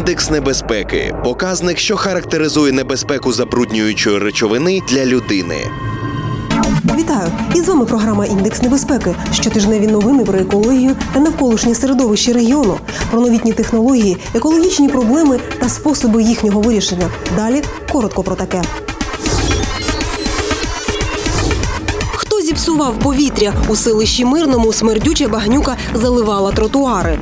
Індекс небезпеки показник, що характеризує небезпеку забруднюючої речовини для людини. Вітаю! І з вами програма Індекс небезпеки. Щотижневі новини про екологію та навколишнє середовище регіону, про новітні технології, екологічні проблеми та способи їхнього вирішення. Далі коротко про таке. Хто зіпсував повітря у селищі Мирному смердюча багнюка заливала тротуари.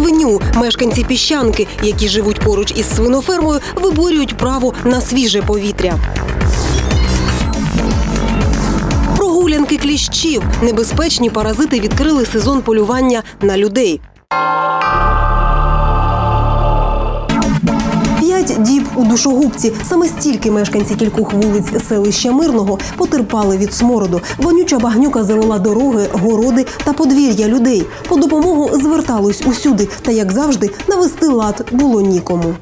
Свиню. Мешканці піщанки, які живуть поруч із свинофермою, виборюють право на свіже повітря. Прогулянки кліщів. Небезпечні паразити відкрили сезон полювання на людей. Діб у душогубці. Саме стільки мешканці кількох вулиць селища Мирного потерпали від смороду. Вонюча багнюка залила дороги, городи та подвір'я людей. По допомогу звертались усюди. Та як завжди, навести лад було нікому.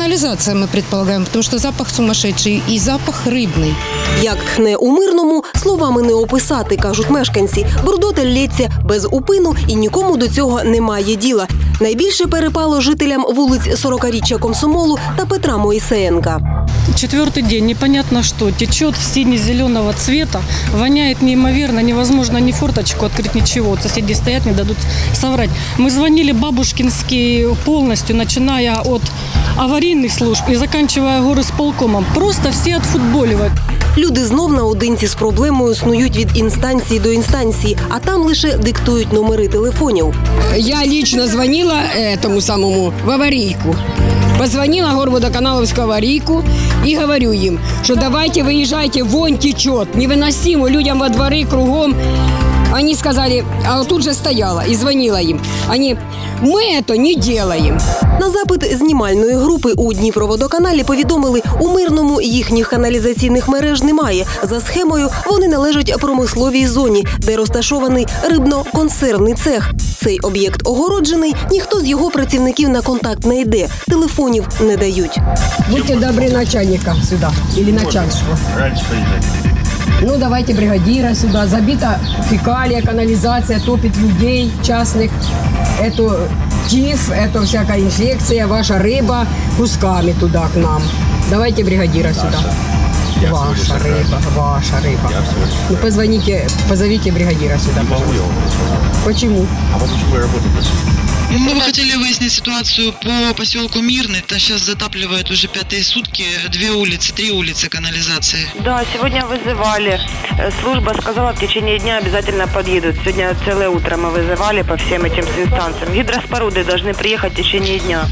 канализация, мы предполагаем, потому что запах сумасшедший и запах рыбный. Як тхне у мирному, словами не описати, кажуть мешканці. Брудота лється без упину і нікому до цього немає діла. Найбільше перепало жителям вулиць 40-річчя Комсомолу та Петра Моїсеєнка. Четвертый день, непонятно что, течет в сине-зеленого цвета, воняет неимоверно, невозможно ни форточку открыть, ничего. Вот соседи стоят, не дадут соврать. Мы звонили бабушкинские полностью, начиная от аварийных служб и заканчивая горосполкомом. Просто все отфутболивают. Люди знов наодинці з проблемою снують від інстанції до інстанції, а там лише диктують номери телефонів. Я лично звонила этому самому в аварийку. Позвонила Горводоканаловскую аварийку и говорю им, что давайте выезжайте, вонь течет, невыносимо людям во дворы кругом. Они сказали, а тут же стояла и звонила им. Они, мы это не делаем. На запит знімальної групи у Дніпроводоканалі повідомили, у мирному їхніх каналізаційних мереж немає. За схемою вони належать промисловій зоні, де розташований рибно-консервний цех. Цей об'єкт огороджений, ніхто з його працівників на контакт не йде, телефонів не дають. Будьте добры начальника сюда или начальство. Раньше поезжайте. Ну, давайте бригадира сюда. Забита фекалия, канализация, топит людей частных. Это тиф, это всякая инфекция, ваша рыба кусками туда к нам. Давайте бригадира сюда. Я Ваша рыба, ваша рыба. Я Ну, позвоните, позовите бригадира сюда. Не могу я вам сказать. Почему? А вот почему я работаю? Мы бы хотели выяснить ситуацию по поселку Мирный. Это сейчас затапливает уже пятые сутки две улицы, три улицы канализации. Да, сегодня вызывали. Э, Служба сказала, в течение дня обязательно подъедут. Сегодня целое утро мы вызывали по всем этим инстанциям. Гидроспоруды должны приехать в течение дня.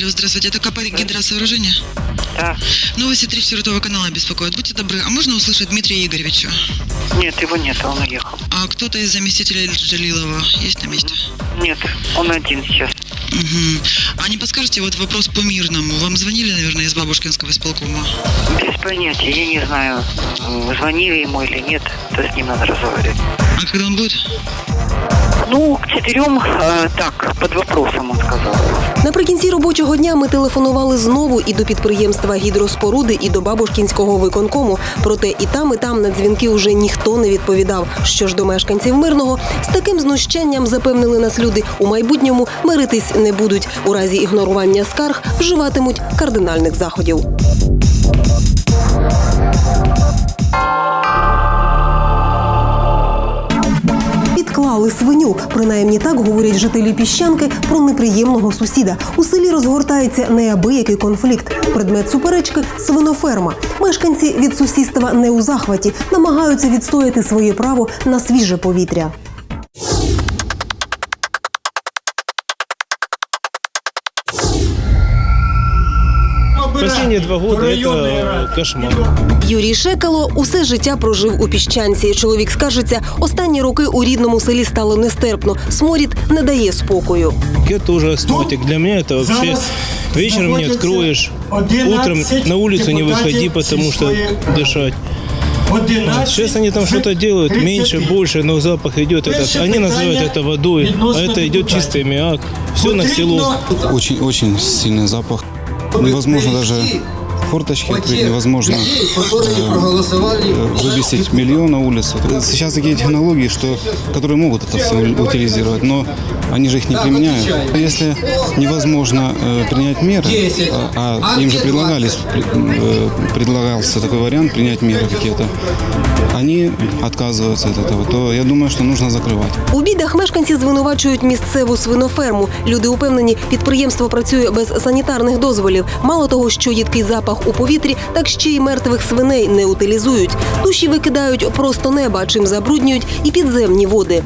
Алло, здравствуйте, это КП гидросооружение? Да. Новости 34 канала беспокоят. Будьте добры, а можно услышать Дмитрия Игоревича? Нет, его нет, он уехал. А кто-то из заместителей Джалилова есть на месте? Нет, он один сейчас. Угу. А не подскажете, вот вопрос по Мирному. Вам звонили, наверное, из Бабушкинского исполкома? Без понятия, я не знаю, звонили ему или нет, то с ним надо разговаривать. А когда он будет? Ну, к четырем, э, так, под вопросом он сказал. Наприкінці робочого дня ми телефонували знову і до підприємства гідроспоруди, і до Бабушкінського виконкому. Проте і там, і там на дзвінки уже ніхто не відповідав. Що ж до мешканців мирного, з таким знущанням запевнили нас люди у майбутньому миритись не будуть. У разі ігнорування скарг вживатимуть кардинальних заходів. Підклали свиню. Принаймні так говорять жителі піщанки про неприємного сусіда. У селі розгортається неабиякий конфлікт. Предмет суперечки свиноферма. Мешканці від сусідства не у захваті, намагаються відстояти своє право на свіже повітря. Последние два года это кошмар. Юрій Шекало усе життя прожив у піщанці. Чоловік скажеться, останні роки у рідному селі стало нестерпно. Сморід не дає спокою. Это уже астматик. Для меня это вообще вечером не откроешь, утром на улицу не выходи, потому что дышать. Сейчас они там что-то делают, меньше, больше, но запах идет этот. Они называют это водой, а это идет чистый аммиак. Все на село. Очень-очень сильный запах. Невозможно даже форточки открыть, невозможно э, вывесить миллион на улицу. Сейчас такие технологии, что, которые могут это все утилизировать, но они же их не применяют. Если невозможно э, принять меры, а, а им же предлагались, э, предлагался такой вариант принять меры какие-то, они отказываются от этого, то я думаю, что нужно закрывать. У бідах мешканці звинувачують місцеву свиноферму. Люди упевнені, підприємство працює без санітарних дозволів. Мало того, що їдкий запах у повітрі, так ще й мертвих свиней не утилізують. Душі викидають просто неба, чим забруднюють і підземні води.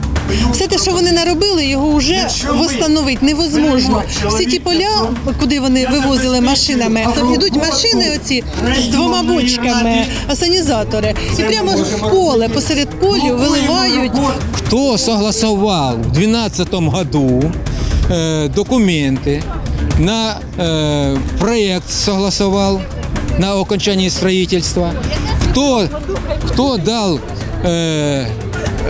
Все те, що вони наробили, його вже встановити невозможно. Всі ті поля, куди вони вивозили машинами, то йдуть машини оці з двома бочками, асанізатори, і прямо в поле, посеред полю виливають. кто согласовал в 2012 году э, документы на э, проект согласовал на окончании строительства, кто, кто дал э,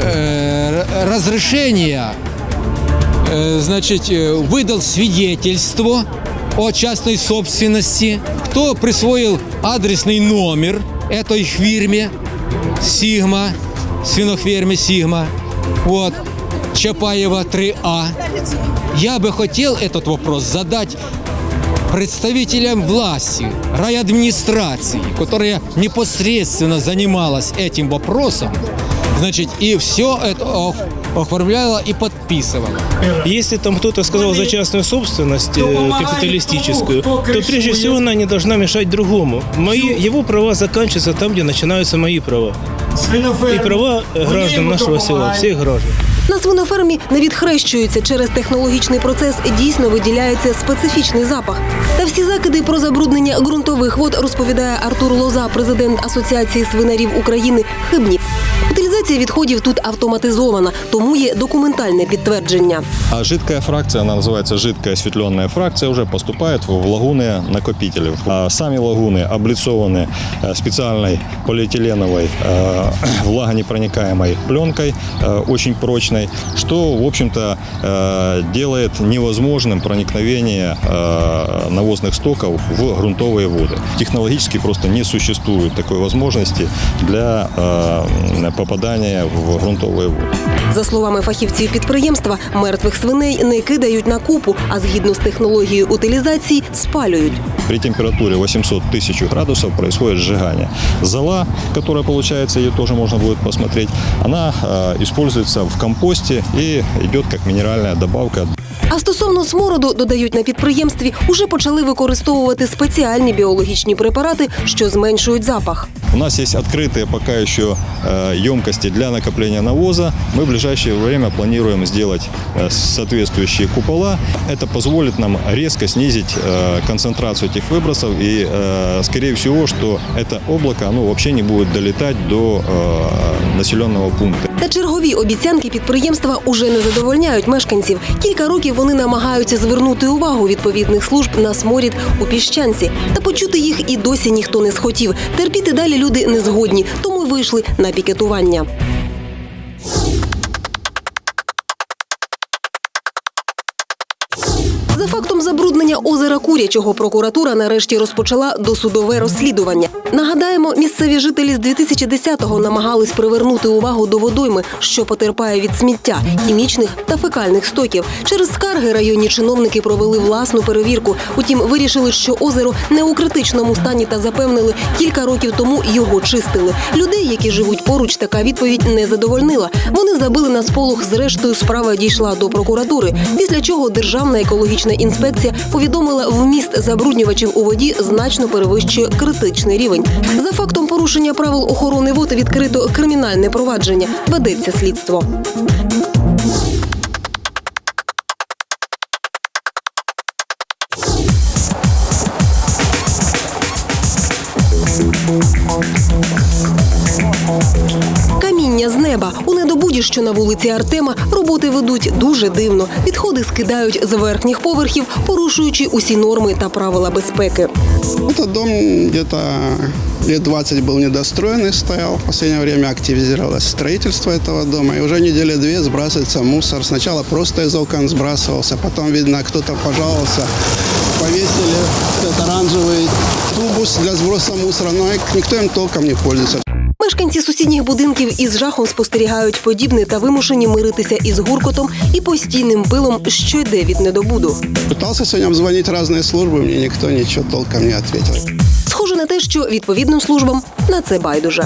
э, разрешение, э, значит, э, выдал свидетельство о частной собственности, кто присвоил адресный номер этой фирме Сигма, свиноферме Сигма, вот, Чапаева 3А. Я бы хотел этот вопрос задать представителям власти, райадминистрации, которая непосредственно занималась этим вопросом, значит, и все это оф- оформляла и подписывала. Если там кто-то сказал за частную собственность э, капиталистическую, то прежде всего она не должна мешать другому. Мои, его права заканчиваются там, где начинаются мои права. И права э, граждан нашего села, всех граждан. На свинофермі не відхрещуються через технологічний процес. Дійсно виділяється специфічний запах. Та всі закиди про забруднення ґрунтових вод розповідає Артур Лоза, президент Асоціації свинарів України. Хибні утилізація відходів тут автоматизована, тому є документальне підтвердження. А жидкая фракция, она называется жидкая осветленная фракция, уже поступает в лагуны накопителей. А сами лагуны облицованы э, специальной полиэтиленовой э, влагонепроникаемой пленкой, э, очень прочной, что, в общем-то, э, делает невозможным проникновение э, навозных стоков в грунтовые воды. Технологически просто не существует такой возможности для э, попадания в грунтовые воды. За словами фахівців підприємства, мертвих свиней не кидають на купу, а згідно з технологією утилізації спалюють. При температуре 800 тысяч градусов происходит сжигание. Зола, которая получается, ее тоже можно будет посмотреть, она э, используется в компосте и идет как минеральная добавка А стосовно смороду, додають на підприємстві, уже почали використовувати спеціальні біологічні препарати, що зменшують запах. У нас есть открытые пока еще э, емкости для накопления навоза. Мы в ближайшее время планируем сделать э, соответствующие купола. Это позволит нам резко снизить э, концентрацию этих выбросов и, э, скорее всего, что это облако оно вообще не будет долетать до э, населенного пункта. Та чергові обіцянки підприємства уже не задовольняють мешканців. Кілька років вони намагаються звернути увагу відповідних служб на сморід у піщанці. Та почути їх і досі ніхто не схотів. Терпіти далі люди не згодні, тому й вийшли на пікетування. Озера Курячого прокуратура нарешті розпочала досудове розслідування. Нагадаємо, місцеві жителі з 2010-го намагались привернути увагу до водойми, що потерпає від сміття, хімічних та фекальних стоків. Через скарги районні чиновники провели власну перевірку. Утім, вирішили, що озеро не у критичному стані та запевнили, кілька років тому його чистили. Людей, які живуть поруч, така відповідь не задовольнила. Вони забили на сполох. Зрештою, справа дійшла до прокуратури. Після чого державна екологічна інспекція повідомила, вміст забруднювачів у воді значно перевищує критичний рівень. За фактом порушення правил охорони вод відкрито кримінальне провадження. Ведеться слідство. Каміння з неба у недобуді, що на вулиці Артема, роботи ведуть дуже дивно. Відходи скидають з верхніх поверхів, порушуючи усі норми та правила безпеки. Этот дом где-то лет 20 был недостроенный, стоял. В последнее время активизировалось строительство этого дома. И уже недели две сбрасывается мусор. Сначала просто из окон сбрасывался, потом, видно, кто-то пожаловался повесили этот оранжевый тубус для сброса мусора, но никто им толком не пользуется. Мешканці сусідніх будинків із жахом спостерігають подібне та вимушені миритися із гуркотом і постійним пилом, що йде від недобуду. Пытался сегодня обзвонить разные службы, мне никто ничего толком не ответил. Схоже на те, що відповідним службам на це байдуже.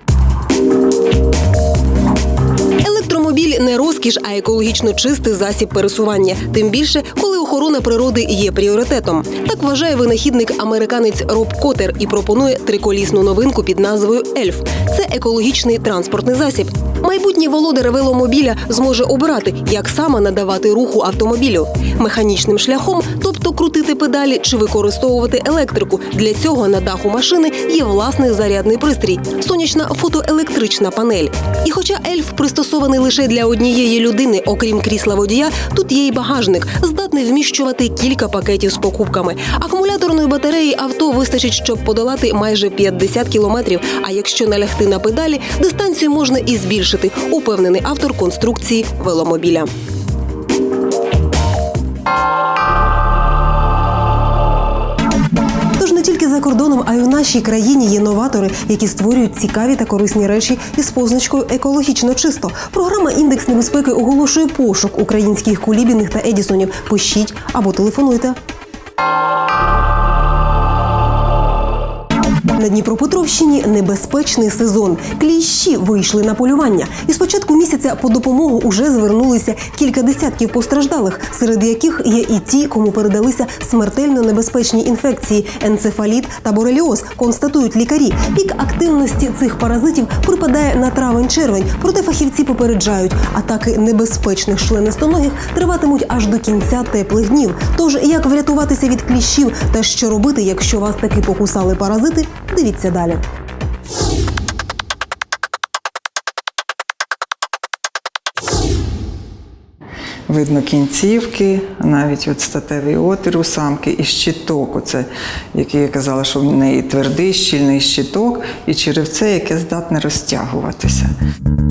Електромобіль не розкіш, а екологічно чистий засіб пересування. Тим більше, коли охорона природи є пріоритетом. Так вважає винахідник американець Роб Котер і пропонує триколісну новинку під назвою Ельф. Це екологічний транспортний засіб. Майбутній володар веломобіля зможе обирати, як саме надавати руху автомобілю механічним шляхом, тобто крутити педалі чи використовувати електрику. Для цього на даху машини є власний зарядний пристрій сонячна фотоелектрична панель. І хоча ельф пристосований лише для однієї людини, окрім крісла водія, тут є й багажник, здатний вміщувати кілька пакетів з покупками. Акумуляторної батареї авто вистачить, щоб подолати майже 50 кілометрів. А якщо налягти на педалі, дистанцію можна і збільшити, упевнений автор конструкції веломобіля. За кордоном, а й у нашій країні є новатори, які створюють цікаві та корисні речі із позначкою екологічно чисто. Програма індекс небезпеки оголошує пошук українських кулібіних та едісонів. Пишіть або телефонуйте. На Дніпропетровщині небезпечний сезон. Кліщі вийшли на полювання. І з початку місяця по допомогу уже звернулися кілька десятків постраждалих, серед яких є і ті, кому передалися смертельно небезпечні інфекції енцефаліт та бореліоз, констатують лікарі. Пік активності цих паразитів припадає на травень-червень. Проте фахівці попереджають, атаки небезпечних членистоногих триватимуть аж до кінця теплих днів. Тож як врятуватися від кліщів та що робити, якщо вас таки покусали паразити, дивіться далі. Видно кінцівки, навіть от статевий отвір у самки і щиток. Оце, який я казала, що в неї твердий, щільний щиток, і черевце, яке здатне розтягуватися.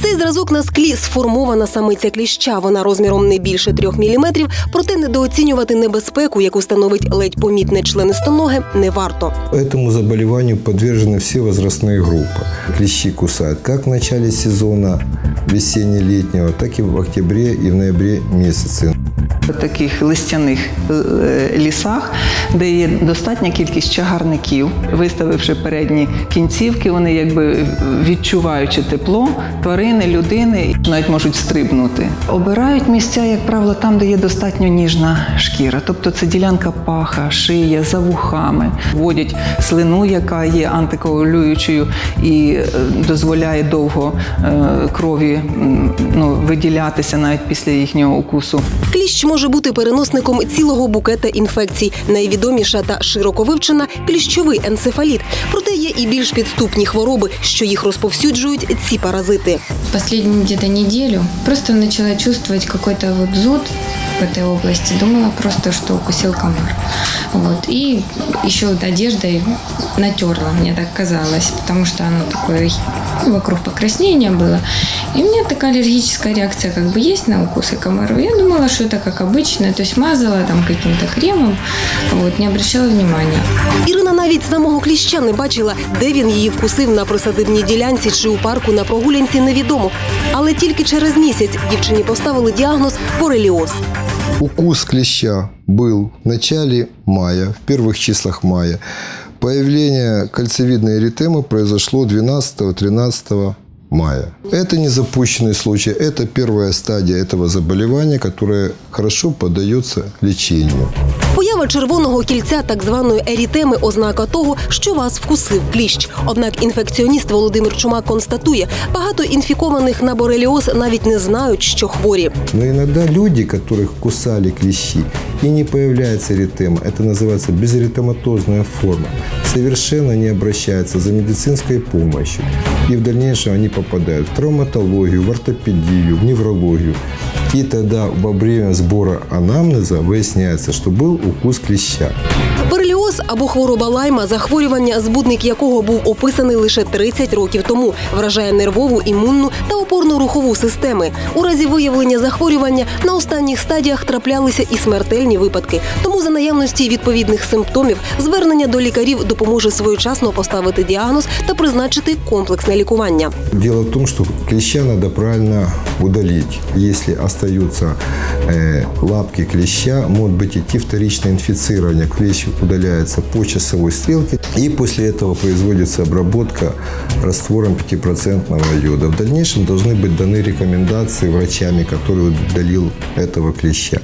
Цей зразок на склі сформована самиця кліща. Вона розміром не більше трьох міліметрів, проте недооцінювати небезпеку, яку становить ледь помітне членистоноге, не варто. Этому заболеванию подвержены все возрастные группы. Клещи кусают как в начале сезона весенне-летнего, так и в октябре и в ноябре месяце. В таких листяних е, лісах, де є достатня кількість чагарників, виставивши передні кінцівки, вони якби відчуваючи тепло, тварини, людини навіть можуть стрибнути. Обирають місця, як правило, там, де є достатньо ніжна шкіра, тобто це ділянка паха, шия, за вухами. Вводять слину, яка є антикоагулюючою і е, дозволяє довго е, крові ну, виділятися навіть після їхнього укусу. Кліщ може бути переносником цілого букета інфекцій. Найвідоміша та широко вивчена кліщовий енцефаліт. Проте є і більш підступні хвороби, що їх розповсюджують ці паразити. Последнюю десь неділю просто начала чувствувати якийсь вот зуд в этой области. Думала просто, что укусил комар. Вот. И еще вот одеждой натерла, мне так казалось, потому что оно такое ну, вокруг покраснения было. И у меня такая аллергическая реакция как бы есть на укусы комаров. Я думала, что это как обычно, то есть мазала там каким-то кремом, вот, не обращала внимания. Ірина навіть самого кліща не бачила, де він її вкусив на присадибній ділянці чи у парку на прогулянці, невідомо. Але тільки через місяць дівчині поставили діагноз бореліоз. Укус клеща был в начале мая, в первых числах мая. Появление кольцевидной эритемы произошло 12-13 мая. Это не запущенный случай, это первая стадия этого заболевания, которое хорошо поддается лечению. Поява червоного кільця, так званої ерітеми, ознака того, що вас вкусив кліщ. Однак інфекціоніст Володимир Чумак констатує, багато інфікованих на бореліоз навіть не знають, що хворі. Но иногда люди, которых кусали клещи, и не появляется эритема, это называется безэритематозная форма, совершенно не обращаются за медицинской помощью. И в дальнейшем они попадают в травматологию, в ортопедию, в неврологию. И тогда во время сбора анамнеза выясняется, что был укус клеща. Бореліоз або хвороба лайма, захворювання, збудник якого був описаний лише 30 років тому, вражає нервову, імунну та опорно-рухову системи. У разі виявлення захворювання на останніх стадіях траплялися і смертельні випадки. Тому за наявності відповідних симптомів звернення до лікарів допоможе своєчасно поставити діагноз та призначити комплексне лікування. Дело в том, что клеща надо правильно удалить. Если остаются э, лапки клеща, может быть идти вторичное инфицирование. Клещ удаляется по часовой стрелке, и после этого производится обработка раствором 5% йода. В дальнейшем должны быть даны рекомендации врачами, который удалил этого клеща.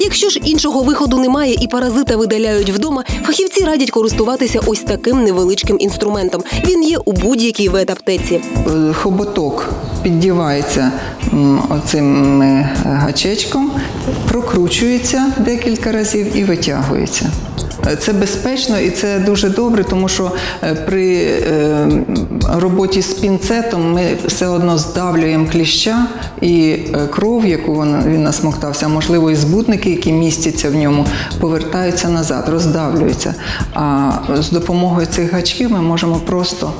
Якщо ж іншого виходу немає і паразита видаляють вдома, фахівці радять користуватися ось таким невеличким інструментом. Він є у будь-якій ветаптеці. Е, Хоботок піддівається м, оцим е, гачечком, прокручується декілька разів і витягується. Це безпечно і це дуже добре, тому що е, при е, роботі з пінцетом ми все одно здавлюємо кліща і е, кров, яку він насмоктався, можливо, і збутники, які містяться в ньому, повертаються назад, роздавлюються. А з допомогою цих гачків ми можемо просто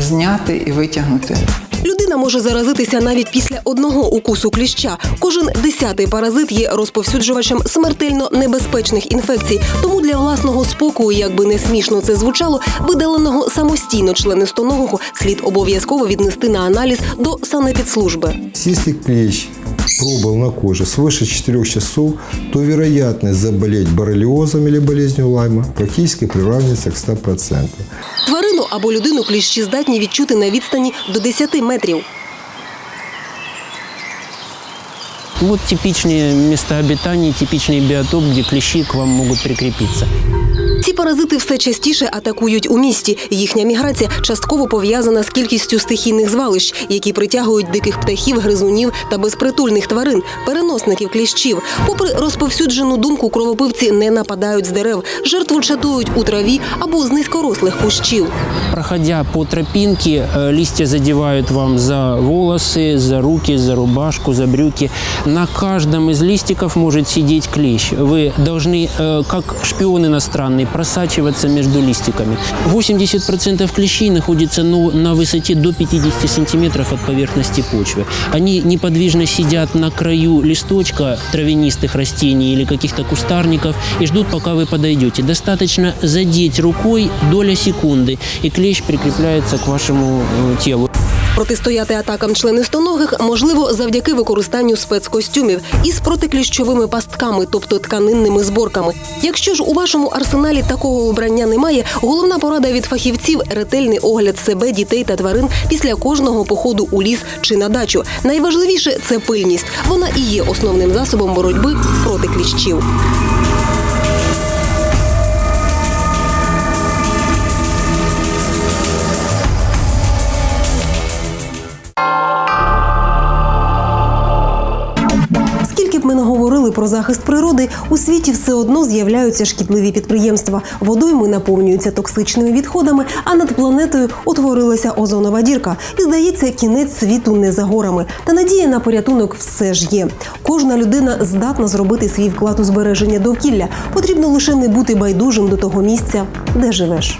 зняти і витягнути. Людина може заразитися навіть після одного укусу кліща. Кожен десятий паразит є розповсюджувачем смертельно небезпечних інфекцій. Тому для власного спокою, як би не смішно це звучало, видаленого самостійно членистоногого слід обов'язково віднести на аналіз до санепідслужби. Если клещ пробыл на коже свыше 4 часов, то вероятность заболеть боррелиозом или болезнью Лайма практически приравнивается к 100%. Тварину або людину кліщі здатні відчути на відстані до 10 метрів. Вот типичные места обитания, типичный биотоп, где клещи к вам могут прикрепиться. Ці паразити все частіше атакують у місті. Їхня міграція частково пов'язана з кількістю стихійних звалищ, які притягують диких птахів, гризунів та безпритульних тварин, переносників кліщів. Попри розповсюджену думку, кровопивці не нападають з дерев, жертву чатують у траві або з низькорослих кущів. Проходя по тропинке, э, листья задевают вам за волосы, за руки, за рубашку, за брюки. На каждом из листиков может сидеть клещ. Вы должны, э, как шпион иностранный, просачиваться между листиками. 80% клещей находится ну, на высоте до 50 сантиметров от поверхности почвы. Они неподвижно сидят на краю листочка травянистых растений или каких-то кустарников и ждут, пока вы подойдете. Достаточно задеть рукой доля секунды, и клещ прикрепляется к вашему э, телу. Протистояти атакам членистоногих можливо завдяки використанню спецкостюмів із протикліщовими пастками, тобто тканинними зборками. Якщо ж у вашому арсеналі такого обрання немає, головна порада від фахівців ретельний огляд себе, дітей та тварин після кожного походу у ліс чи на дачу. Найважливіше це пильність. Вона і є основним засобом боротьби проти кліщів. Про захист природи, у світі все одно з'являються шкідливі підприємства. Водойми наповнюються токсичними відходами, а над планетою утворилася озонова дірка. І здається, кінець світу не за горами. Та надія на порятунок все ж є. Кожна людина здатна зробити свій вклад у збереження довкілля. Потрібно лише не бути байдужим до того місця, де живеш.